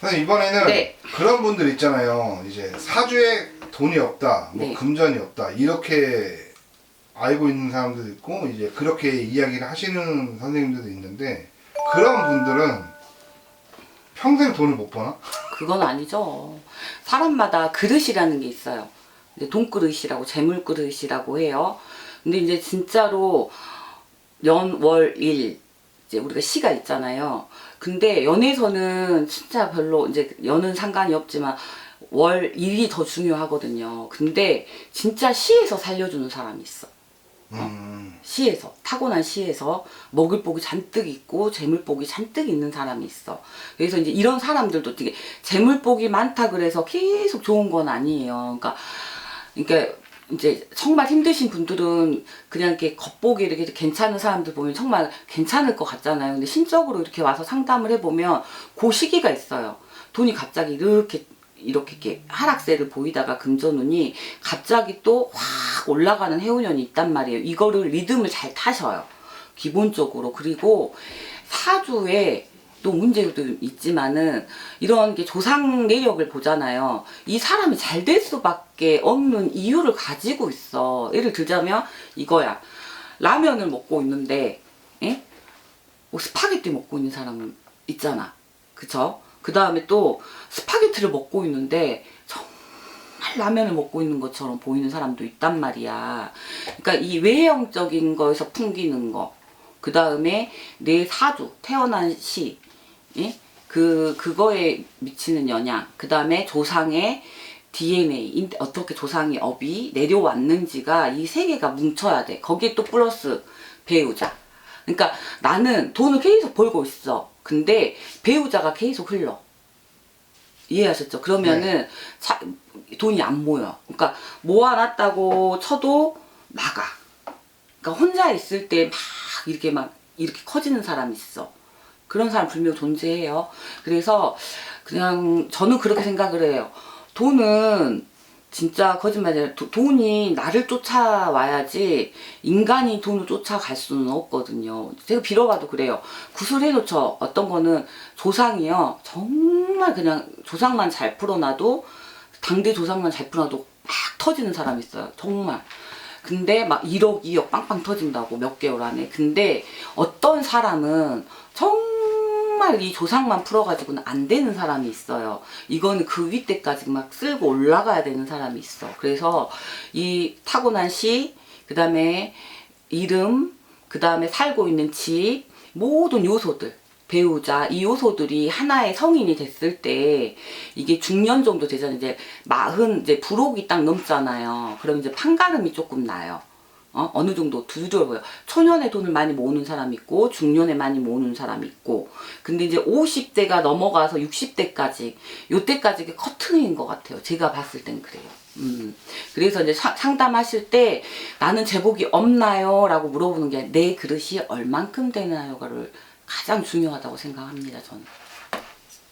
선생님 이번에는 네. 그런 분들 있잖아요. 이제 사주에 돈이 없다, 뭐 네. 금전이 없다 이렇게 알고 있는 사람들도 있고 이제 그렇게 이야기를 하시는 선생님들도 있는데 그런 분들은 평생 돈을 못 버나? 그건 아니죠. 사람마다 그릇이라는 게 있어요. 돈그릇이라고 재물그릇이라고 해요. 근데 이제 진짜로 연, 월, 일 이제 우리가 시가 있잖아요. 근데 연에서는 진짜 별로 이제 연은 상관이 없지만 월, 일이 더 중요하거든요. 근데 진짜 시에서 살려주는 사람이 있어. 음, 시에서 타고난 시에서 먹을 복이 잔뜩 있고 재물복이 잔뜩 있는 사람이 있어. 그래서 이제 이런 사람들도 되게 재물복이 많다 그래서 계속 좋은 건 아니에요. 그러니까 그러니까 이제 정말 힘드신 분들은 그냥 이렇게 겉보기 이렇게 괜찮은 사람들 보면 정말 괜찮을 것 같잖아요. 근데 심적으로 이렇게 와서 상담을 해보면 그 시기가 있어요. 돈이 갑자기 이렇게 이렇게 이렇게 하락세를 보이다가 금전운이 갑자기 또 확 올라가는 해운년이 있단 말이에요. 이거를 리듬을 잘 타셔요. 기본적으로. 그리고 사주에 또 문제도 있지만은 이런 게 조상 내력을 보잖아요. 이 사람이 잘 될 수밖에 없는 이유를 가지고 있어. 예를 들자면 이거야. 라면을 먹고 있는데, 예? 뭐 스파게티 먹고 있는 사람 있잖아. 그쵸? 그 다음에 또 스파게티를 먹고 있는데 정말 라면을 먹고 있는 것처럼 보이는 사람도 있단 말이야. 그러니까 이 외형적인 거에서 풍기는 거. 그 다음에 내 사주, 태어난 시, 예? 그, 그거에 미치는 영향. 그 다음에 조상의 DNA, 인- 어떻게 조상의 업이 내려왔는지가 이 세 개가 뭉쳐야 돼. 거기에 또 플러스 배우자. 그러니까 나는 돈을 계속 벌고 있어. 근데 배우자가 계속 흘러. 이해하셨죠? 그러면은 자- 돈이 안 모여. 그러니까 모아놨다고 쳐도 나가. 그러니까 혼자 있을 때 막 이렇게 막 이렇게 커지는 사람이 있어. 그런 사람 분명 존재해요. 그래서 그냥 저는 그렇게 생각을 해요. 돈은 진짜 거짓말이에요. 도- 돈이 나를 쫓아와야지 인간이 돈을 쫓아갈 수는 없거든요. 제가 빌어봐도 그래요. 구슬해놓죠. 어떤 거는 조상이요. 정말 그냥 조상만 잘 풀어놔도 당대 조상만 잘 풀어놔도 막 터지는 사람이 있어요. 정말. 근데 막 1억, 2억 빵빵 터진다고 몇 개월 안에. 근데 어떤 사람은 정 말이 조상만 풀어가지고는 안 되는 사람이 있어요. 이거는 그 윗대까지 막 쓸고 올라가야 되는 사람이 있어. 그래서 이 타고난 시, 그 다음에 이름, 그 다음에 살고 있는 집, 모든 요소들. 배우자 이 요소들이 하나의 성인이 됐을 때 이게 중년 정도 되잖아요. 이제 마흔 이제 불혹이 딱 넘잖아요. 그럼 이제 판가름이 조금 나요. 어? 어느 정도 두드려보여. 초년에 돈을 많이 모으는 사람 있고, 중년에 많이 모으는 사람 있고. 근데 이제 50대가 넘어가서 60대까지, 요때까지 이게 커튼인 것 같아요. 제가 봤을 땐 그래요. 음. 그래서 이제 사- 상담하실 때 나는 제복이 없나요? 라고 물어보는 게 내 그릇이 얼만큼 되나요가를 가장 중요하다고 생각합니다, 저는.